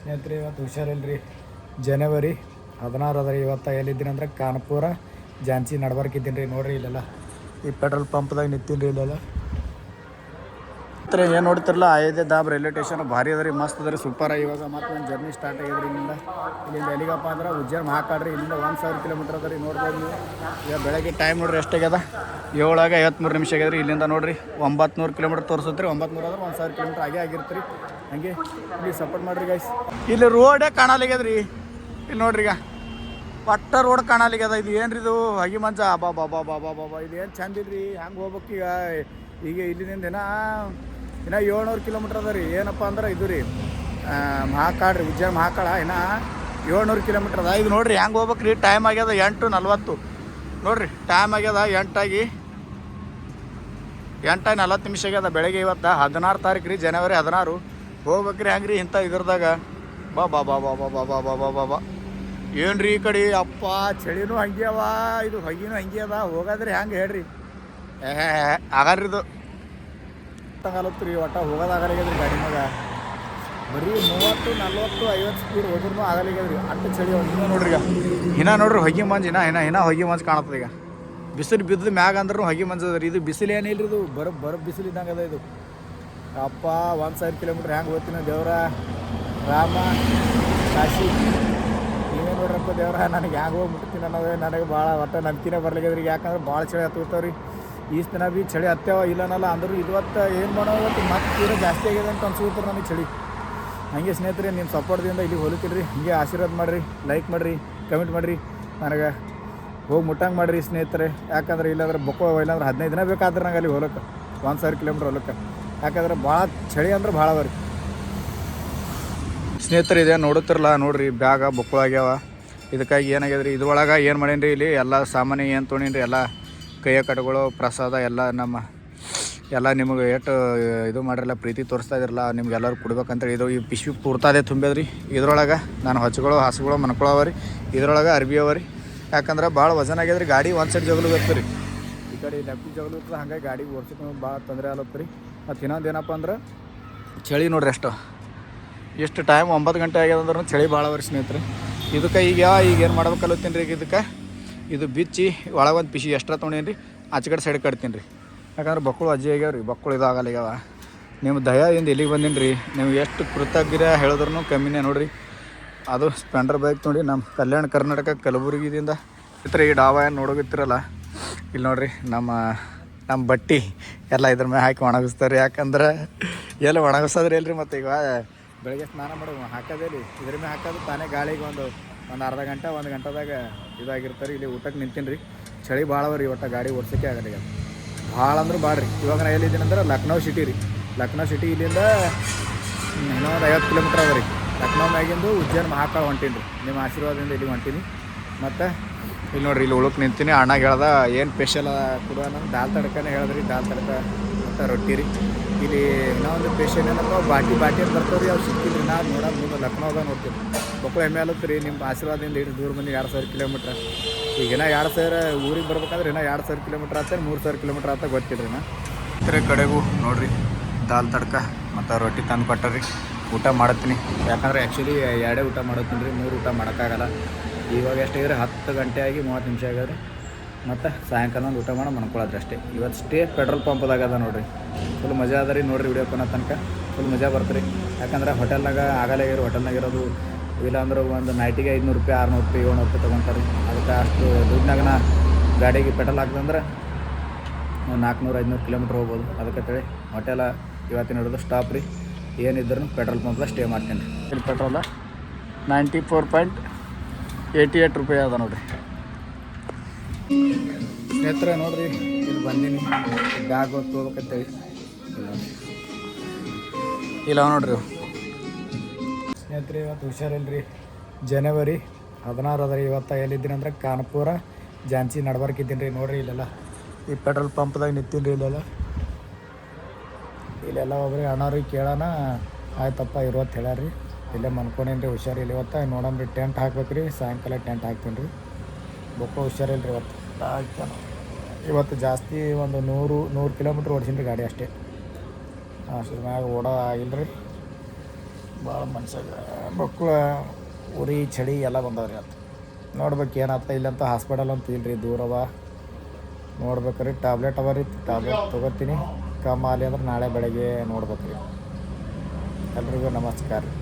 ಸ್ನೇಹಿತರೆ, ಇವತ್ತು ಹುಷಾರಿಲ್ರಿ. ಜನವರಿ ಹದಿನಾರು ಅದ ರೀ ಇವತ್ತು ಎಲ್ಲಿದ್ದೀನಿ ಅಂದ್ರೆ ಕಾನ್ಪುರ ಝಾನ್ಸಿ ನಡ್ಬಾರ್ಕಿದ್ದೀನಿ ರೀ ನೋಡ್ರಿ ಇಲ್ಲೆಲ್ಲ. ಈ ಪೆಟ್ರೋಲ್ ಪಂಪ್ದಾಗ ನಿಂತೀನಿ ರೀ ಇಲ್ಲೆಲ್ಲ. ಹತ್ರ ಏನು ನೋಡ್ತಿರಲ್ಲ ಅಯೋಧ್ಯೆ ದಾಬ್ ರೈಲ್ವೆ ಸ್ಟೇಷನ್ ಭಾರಿ ಅದ ಮಸ್ತ್ ಅದ ಸೂಪರ್ ಇವಾಗ ಮತ್ತೆ ಒಂದು ಜರ್ನಿ ಸ್ಟಾರ್ಟ್ ಆಗಿದ್ರಿ ಇಲ್ಲಿಂದ. ಇಲ್ಲಿಂದ ಎಲ್ಲಿಗಪ್ಪ ಅಂದ್ರೆ ಉಜ್ಜಾರ್ ಮಹಾಕಾಡ್ರಿ, ಇಲ್ಲಿಂದ ಒಂದು ಸಾವಿರ ಕಿಲೋಮೀಟರ್ ಅದ ರೀ, ನೋಡ್ಬೋದು ನೀವು. ಈಗ ಬೆಳಗ್ಗೆ ಟೈಮ್ ನೋಡ್ರಿ ಎಷ್ಟಾಗ್ಯದ ಏಳಾಗ ಐವತ್ತ್ಮೂರು ನಿಮಿಷ ಆಗ್ಯದ ಇಲ್ಲಿಂದ ನೋಡ್ರಿ ಒಂಬತ್ತು ನೂರು ಕಿಲೋಮೀಟರ್ ತೋರಿಸುತ್ತೆ ರೀ ಒಂಬತ್ತು ನೂರು ಒಂದು ಸಾವಿರ ಕಿಲೋಮೀಟರ್ ಆಗೇ ಆಗಿರ್ತೀರಿ. ಹಂಗೆ, ಇಲ್ಲಿ ಸಪೋರ್ಟ್ ಮಾಡ್ರಿ ಗೈಸ್ ಇಲ್ಲಿ ರೋಡೇ ಕಾಣಲಿಗದ್ರಿ ಇಲ್ಲಿ ನೋಡ್ರಿ ಈಗ. ಪಟ್ಟ ರೋಡ್ ಕಾಣಲಿಗದ ಇದು ಏನ್ರಿ ಇದು? ಹಗಿ ಮಂಚ. ಬಾ ಬಾ ಬಾ ಬಾ ಬಾ ಇದು ಏನು ಚಂದ ಇಲ್ರಿ? ಹೆಂಗೆ ಹೋಗ್ಬೇಕು ಈಗ. ಈಗ ಇಲ್ಲಿಂದ ದಿನ ಇನ್ನು ಏಳ್ನೂರು ಕಿಲೋಮೀಟ್ರ್ ಅದ ರೀ. ಏನಪ್ಪ ಅಂದ್ರೆ ಇದು ರೀ. ಮಹಾಕಾಳ ರೀ ವಿಜಯ ಮಹಾಕಾಳ. ಇನ್ನ ಏಳ್ನೂರು ಕಿಲೋಮೀಟ್ರ್ ಅದ. ಇದು ನೋಡ್ರಿ ಹೆಂಗೆ ಹೋಗ್ಬೇಕು ರೀ. ಟೈಮ್ ಆಗ್ಯದ ಎಂಟು ನಲ್ವತ್ತು. ನೋಡ್ರಿ ಟೈಮ್ ಆಗ್ಯದ ಎಂಟಾಗಿ ಎಂಟಾಗಿ ನಲ್ವತ್ತು ನಿಮಿಷ ಆಗ್ಯದ. ಬೆಳಗ್ಗೆ ಇವತ್ತು ಹದಿನಾರು ತಾರೀಕು ರೀ, ಜನವರಿ ಹದಿನಾರು. ಹೋಗ್ಬೇಕ್ರಿ ಹಂಗ್ರಿ ರೀ ಇಂಥ ಇದ್ರದಾಗ ಬಾ ಬಾ ಬಾ ಬಾ ಬಾ ಬಾ ಬಾ ಬಾ ಬಾ ಬಾ ಬಾ ಏನ್ರಿ ಈ ಕಡೆ ಅಪ್ಪ ಚಳಿನೂ ಹಂಗೆ ಅವ ಇದು ಹೊಗಿನೂ ಹಂಗೆ ಅದ ಹೋಗದ್ರಿ ಹೆಂಗೆ ಹೇಳ್ರಿ ಏ ಆಗಲ್ರಿ ಇದು ಆಗಲತ್ತು ರೀ ಒಟ್ಟ ಹೋಗೋದಾಗಲಿಗದ್ರಿ ಗಾಡಿ ಮ್ಯಾಗ ಬರೀ ಮೂವತ್ತು ನಲ್ವತ್ತು ಐವತ್ತು ಸ್ಪೀಡ್ ಹೋದ್ರೂ ಆಗಲಿಗದ್ರಿ ಅಟ್ಟು ಚಳಿ ಇನ್ನ ನೋಡ್ರಿ ಈಗ ಇನ್ನ ನೋಡ್ರಿ ಹೊಗೆ ಮಂಜು ಇನ್ನ ಇನ್ನ ಇನ್ನ ಹೊಗೆ ಮಂಜು ಕಾಣತ್ತದ ಈಗ ಬಿಸಿಲು ಬಿದ್ದ ಮ್ಯಾಗ ಅಂದ್ರೂ ಹೊಗೆ ಮಂಜು ಅದ ರೀ ಇದು ಬಿಸಿಲು ರೀ ಇದು ಬರ ಬರ ಬಿಸಿಲು ಇದ್ದಂಗೆ ಅದ ಇದು ಅಪ್ಪ, ಒಂದು ಸಾವಿರ ಕಿಲೋಮೀಟ್ರ್ ಹ್ಯಾಂಗೆ ಹೋಗ್ತೀನಿ ದೇವ್ರ? ರಾಮ, ಕಾಶಿ. ನೀವೇ ನೋಡ್ರಪ್ಪ ದೇವ್ರ? ನನಗೆ ಹ್ಯಾಂಗೆ ಹೋಗ್ಬಿಡ್ತೀನಿ ಅನ್ನೋದೇ ನನಗೆ ಭಾಳ ಒಟ್ಟು ನಂಬಿಕೆನೇ ಬರ್ಲಿಕ್ಕೆ ಯಾಕಂದ್ರೆ ಭಾಳ ಚಳಿ ಹತ್ತಿರ್ತಾವ್ರಿ ಈ ದಿನ ಭೀ ಚಳಿ ಹತ್ತೇವ ಇಲ್ಲನಲ್ಲ, ಅಂದ್ರೂ ಇವತ್ತು ಏನು ಮಾಡೋ ಇವತ್ತು? ಮತ್ತೆ ಜಾಸ್ತಿ ಆಗಿದೆ ಅಂತ ಅನ್ಸುತ್ತೆ ನನಗೆ ಚಳಿ. ಹಂಗೆ ಸ್ನೇಹಿತರೆ ನಿಮ್ಮ ಸಪೋರ್ಟ್ದಿಂದ ಇಲ್ಲಿ ಹೋಲಿತಿಲ್ರಿ ಹಂಗೆ ಆಶೀರ್ವಾದ ಮಾಡಿರಿ, ಲೈಕ್ ಮಾಡಿರಿ, ಕಮೆಂಟ್ ಮಾಡಿರಿ. ನನಗೆ ಹೋಗಿ ಮುಟ್ಟಂಗೆ ಮಾಡಿರಿ ಸ್ನೇಹಿತರೆ. ಯಾಕಂದ್ರೆ ಇಲ್ಲಾಂದ್ರೆ ಬೊಕ್ಕ ಇಲ್ಲಾಂದ್ರೆ ಹದಿನೈದು ದಿನ ಬೇಕಾದ್ರೆ ನಂಗೆ ಅಲ್ಲಿ ಹೊಲಕ್ಕೆ, ಒಂದು ಸಾವಿರ ಕಿಲೋಮೀಟ್ರ್ ಹೋಲಕ್ಕೆ. ಯಾಕಂದ್ರೆ ಭಾಳ ಚಳಿ ಅಂದ್ರೆ ಭಾಳ ಅದ ರೀ ಸ್ನೇಹಿತರು ಇದೆ ನೋಡುತ್ತಿರಲ್ಲ, ನೋಡ್ರಿ, ಬ್ಯಾಗ ಬುಕ್ಕಳಾಗ್ಯಾವ ಇದಕ್ಕಾಗಿ ಏನಾಗ್ಯದ ರೀ ಇದ್ರೊಳಗೆ ಏನು ಮಾಡೀನಿ ರೀ ಇಲ್ಲಿ? ಎಲ್ಲ ಸಾಮಾನ್ಯ ಏನು ತೊಗೊಂಡೀನಿ ಎಲ್ಲ ಕೈಯ ಕಟ್ಗಳು, ಪ್ರಸಾದ, ಎಲ್ಲ ನಮ್ಮ, ಎಲ್ಲ ನಿಮಗೆ ಎಷ್ಟು, ಇದು ಮಾಡಿರಲ್ಲ, ಪ್ರೀತಿ ತೋರಿಸ್ತಾ ಇದ್ರಲ್ಲ ನಿಮ್ಗೆಲ್ಲರೂ ಕೊಡ್ಬೇಕಂತೇಳಿ ಇದು ಈ ಪಿಶ್ವಿ ಪೂರ್ತಾದೆ ತುಂಬ್ಯದ್ರಿ. ಇದ್ರೊಳಗೆ ನಾನು ಹೊಚ್ಚಗಳು ಹಸುಗಳು ಮನ್ಕೊಳವ ರೀ ಇದ್ರೊಳಗೆ ಅರ್ಬಿ ಅವ ರೀ ಯಾಕಂದ್ರೆ ಭಾಳ ವಜನ ಆಗ್ಯದ ಗಾಡಿ ಒಂದು ಸೈಡ್ ಜಗಲು ಬರ್ತೀರಿ ರೀ ಈ ಕಡೆ ಲೆಫ್ಟ್ ಜಗಲು ಇರ್ತದೆ, ಹಂಗಾಗಿ ಗಾಡಿ ಓಡಿಸ್ಕೊಂಡು ಭಾಳ ತೊಂದರೆ ಆಲತ್ತು ರೀ ಮತ್ತು ಇನ್ನೊಂದು ಏನಪ್ಪ ಅಂದ್ರೆ? ಚಳಿ ನೋಡ್ರಿ ಅಷ್ಟು. ಎಷ್ಟು ಟೈಮ್ ಒಂಬತ್ತು ಗಂಟೆ ಆಗ್ಯದ ಅಂದ್ರೆ ಚಳಿ ಭಾಳ ವರ್ಷ ಸ್ನೇಹಿತರೆ. ಇದಕ್ಕೆ ಈಗ ಈಗ ಏನು ಮಾಡ್ಬೇಕಲ್ಲತ್ತೀನಿ ರೀ ಈಗ ಇದಕ್ಕೆ? ಇದು ಬಿಚ್ಚಿ ಒಳಗೆ ಒಂದು ಪಿಸಿ ಎಷ್ಟ್ರ ತೊಗೊಂಡೇನಿ ರೀ? ಆಚೆ ಕಡೆ ಸೈಡ್ ಕಟ್ತೀನಿ ರೀ. ಯಾಕಂದ್ರೆ ಬಕ್ಕಳು ಅಜ್ಜಿ ಆಗ್ಯಾವ ರೀ ಬಕ್ಕಳು ಇದಾಗಲ್ಲ ಈಗವ ನಿಮ್ಮ ದಯದಿಂದ ಇಲ್ಲಿಗೆ ಬಂದೀನಿ ರೀ. ನೀವು ಎಷ್ಟು ಕೃತಜ್ಞ ಹೇಳಿದ್ರು ಕಮ್ಮಿನೇ ನೋಡಿರಿ. ಅದು ಸ್ಪೆಂಡರ್ ಬೈಕ್ ನೋಡಿ ನಮ್ಮ ಕಲ್ಯಾಣ ಕರ್ನಾಟಕ ಕಲಬುರಗಿದಿಂದ. ಇತ್ತರ ಈ ಡಾಬಾ ಏನು ನೋಡೋಗಿತ್ತಿರಲ್ಲ ಇಲ್ಲಿ ನೋಡ್ರಿ ನಮ್ಮ ನಮ್ಮ ಬಟ್ಟೆ ಎಲ್ಲ ಇದ್ರ ಮೇಲೆ ಹಾಕಿ ಒಣಗಿಸ್ತಾರೆ. ಯಾಕಂದ್ರೆ ಎಲ್ಲ ಒಣಗಿಸೋದ್ರಿ ಎಲ್ಲರಿ ಮತ್ತು ಈಗ ಬೆಳಗ್ಗೆ ಸ್ನಾನ ಮಾಡೋ ಹಾಕೋದೇ ರೀ ಇದ್ರ ಮೇಲೆ ಹಾಕೋದು ತಾನೇ ಗಾಳಿಗೆ ಒಂದು ಒಂದು ಅರ್ಧ ಗಂಟೆ, ಒಂದು ಗಂಟೆದಾಗ ಇದಾಗಿರ್ತಾರೆ. ಇಲ್ಲಿ ಊಟಕ್ಕೆ ನಿಂತೀನಿ ರೀ ಚಳಿ ಭಾಳ ಅವ್ರಿ ಒಟ್ಟು ಗಾಡಿ ಓಡಿಸೋಕೆ ಆಗಲ್ಲ ಈಗ. ಭಾಳ ಅಂದ್ರೆ ಭಾಳ ರೀ ಇವಾಗ ನಾ ಎಲ್ಲಿದ್ದೀನಿ ಅಂದ್ರೆ ಲಕ್ನೋ ಸಿಟಿ ರೀ. ಲಕ್ನೋ ಸಿಟಿ ಇಲ್ಲಿಂದ ಇನ್ನೊಂದು ಐವತ್ತು ಕಿಲೋಮೀಟ್ರ್ ಅದ ರೀ. ಲಕ್ನೋ ಮ್ಯಾಗಿಂದು ಉಜ್ಜೈನ್ ಮಹಾಕಾಳ ಹೊಂಟೀನಿ ರೀ ನಿಮ್ಮ ಆಶೀರ್ವಾದದಿಂದ ಇಲ್ಲಿ ಹೊಂಟೀನಿ. ಮತ್ತು ಇಲ್ಲಿ ನೋಡ್ರಿ, ಇಲ್ಲಿ ಉಳುಕ್ ನಿಂತೀನಿ. ಅಣ್ಣ ಹೇಳ್ದ, ಏನು ಸ್ಪೆಷಲ್ ಕೂಡ ನಾನು ದಾಲ್ ತಡ್ಕನೇ ಹೇಳಿದ್ರಿ, ದಾಲ್ ತಡಕ ಮತ್ತು ರೊಟ್ಟಿ ರೀ. ಇಲ್ಲಿ ಇನ್ನೊಂದು ಸ್ಪೆಷಲ್ ಏನಪ್ಪ, ಬಾಟಿ ಬಾಟಿ ಅಂತ ಬರ್ತವ್ರಿ ಅವ್ರು ಸಿಕ್ಕಿದ್ರಿ ನಾ ನೋಡೋದು ಮುಂದೆ ಲಕ್ನೋದಾಗ ನೋಡ್ತೀನಿ ಮಕ್ಕಳು ಎಮ್ಮೆ ಆಲತ್ತು ರೀ, ನಿಮ್ಮ ಆಶೀರ್ವಾದದಿಂದ ಇಟ್ಟು ದೂರ ಬಂದು ಎರಡು ಸಾವಿರ ಕಿಲೋಮೀಟ್ರ್ ಈಗಿನ ಎರಡು ಸಾವಿರ ಊರಿಗೆ ಬರ್ಬೇಕಾದ್ರೆ ಏನೋ ಎರಡು ಸಾವಿರ ಕಿಲೋಮೀಟ್ರ್ ಆತ, ಮೂರು ಸಾವಿರ ಕಿಲೋಮೀಟ್ರ್ ಆತ ಗೊತ್ತಿಲ್ಲ ನಾ ಇತರ ಕಡೆಗೂ ನೋಡಿರಿ, ದಾಲ್ ತಡ್ಕ ಮತ್ತು ರೊಟ್ಟಿ ತಂದು ಕೊಟ್ಟರಿ ಊಟ ಮಾಡತ್ತೀನಿ. ಯಾಕಂದ್ರೆ ಆ್ಯಕ್ಚುಲಿ ಎರಡೇ ಊಟ ಮಾಡತ್ತೀನಿ ರೀ, ಮೂರು ಊಟ ಮಾಡೋಕ್ಕಾಗಲ್ಲ. ಇವಾಗ ಎಷ್ಟಾಗಿದ್ರೆ ಹತ್ತು ಗಂಟೆ ಆಗಿ ಮೂವತ್ತು ನಿಮಿಷ ಆಗಿದ್ರೆ ಮತ್ತು ಸಾಯಂಕಾಲ ಒಂದು ಊಟ ಮಾಡಿ ಮನ್ಕೊಳ್ಳೋದ್ರೆ ಅಷ್ಟೇ. ಇವತ್ತು ಸ್ಟೇ ಪೆಟ್ರೋಲ್ ಪಂಪ್ದಾಗ ಅದ ನೋಡ್ರಿ. ಫುಲ್ ಮಜಾ ಅದ ರೀ ನೋಡ್ರಿ ವಿಡಿಯೋ ಕೊನೋ ತನಕ. ಫುಲ್ ಮಜಾ ಬರ್ತೀರಿ ಯಾಕಂದ್ರೆ ಹೋಟೆಲ್ನಾಗ ಆಗಲೇ ಇರೋ ಹೋಟೆಲ್ನಾಗ ಇರೋದು ಇಲ್ಲಾಂದ್ರೆ ಒಂದು ನೈಟಿಗೆ ಐದುನೂರು ರೂಪಾಯಿ, ಆರುನೂರು ರೂಪಾಯಿ, ಏಳ್ನೂರು ರೂಪಾಯಿ ತೊಗೊತಾರೆ ಅದಕ್ಕೆ ಅಷ್ಟು ದುಡ್ಡಿನಾಗ ನಾ ಗಾಡಿಗೆ ಪೆಟ್ರೋಲ್ ಹಾಕ್ದಂದ್ರೆ ಒಂದು ನಾಲ್ಕುನೂರು, ಐದುನೂರು ಕಿಲೋಮೀಟ್ರ್ ಹೋಗ್ಬೋದು. ಅದಕ್ಕೆ ಹೋಟೆಲ ಇವತ್ತಿನ ಹಿಡಿದು ಸ್ಟಾಪ್ ರೀ. ಏನಿದ್ರು ಪೆಟ್ರೋಲ್ ಪಂಪ್ದಾಗ ಸ್ಟೇ ಮಾಡ್ತೀನಿ ರೀ. Petrol ninety four point eighty eight ರೂಪಾಯಿ ಅದ ನೋಡ್ರಿ. ಸ್ನೇಹಿತರೆ ನೋಡ್ರಿ ಇಲ್ಲಿ ಬಂದೀನಿ. ಬ್ಯಾಗ್ ಹೋಗ್ಬೇಕಂತೇಳಿ. ಇಲ್ಲ ನೋಡ್ರಿ. ಸ್ನೇಹಿತರೆ ಇವತ್ತು ಹುಷಾರಿಲ್ರಿ. ಜನವರಿ ಹದಿನಾರು ಅದ ರೀ. ಇವತ್ತು ಎಲ್ಲಿದ್ದೀನಿ ಅಂದ್ರೆ ಕಾನ್ಪುರ ಝಾನ್ಸಿ ನಡ್ಬಾರ್ಕಿದ್ದೀನಿ ರೀ. ನೋಡ್ರಿ ಇಲ್ಲೆಲ್ಲ. ಈ ಪೆಟ್ರೋಲ್ ಪಂಪ್ದಾಗ ನಿಂತೀನಿ ರೀ ಇಲ್ಲೆಲ್ಲ. ಇಲ್ಲೆಲ್ಲ ಒಬ್ರಿಗೆ ಅಣ್ಣವ್ರಿಗೆ ಕೇಳೋಣ. ಆಯ್ತಪ್ಪ ಇರುವತ್ತು ಹೇಳ್ಯಾರ ರೀ ಇಲ್ಲೇ ಮನ್ಕೊಂಡೇನಿ ರೀ ಹುಷಾರಿಲ್ಲ. ಇವತ್ತು ನೋಡಮ್ ರೀ, ಟೆಂಟ್ ಹಾಕ್ಬೇಕು ರೀ ಸಾಯಂಕಾಲ ಟೆಂಟ್ ಹಾಕ್ತೀನಿ ರೀ ಬೊಕ್ಕ ಹುಷಾರಿಲ್ಲ ರೀ ಇವತ್ತು. ಇವತ್ತು ಜಾಸ್ತಿ ಒಂದು ನೂರು ನೂರು ಕಿಲೋಮೀಟ್ರ್ ಓಡಿಸಿನಿ ರೀ ಗಾಡಿ ಅಷ್ಟೇ. ಅಷ್ಟು ಮ್ಯಾಗ ಓಡೋ ಆಗಿಲ್ಲ ರೀ ಭಾಳ ಮನುಷ್ಯ ಮಕ್ಕಳು ಉರಿ, ಚಳಿ ಎಲ್ಲ ಬಂದವ್ರಿ ಅಂತ ನೋಡ್ಬೇಕು ಏನಾಗ್ತಾ ಇಲ್ಲಂತ ಹಾಸ್ಪಿಟಲ್ ಅಂತ ಇಲ್ಲ ರೀ ದೂರವ ನೋಡ್ಬೇಕು ರೀ ಟ್ಯಾಬ್ಲೆಟ್ ಅವ ರೀ, ಟ್ಯಾಬ್ಲೆಟ್ ತೊಗೋತೀನಿ. ಕಮ್ಮಿ ಅಂದ್ರೆ ನಾಳೆ ಬೆಳಗ್ಗೆ ನೋಡ್ಬೇಕು ರೀ ಎಲ್ರಿಗೂ ನಮಸ್ಕಾರ ರೀ.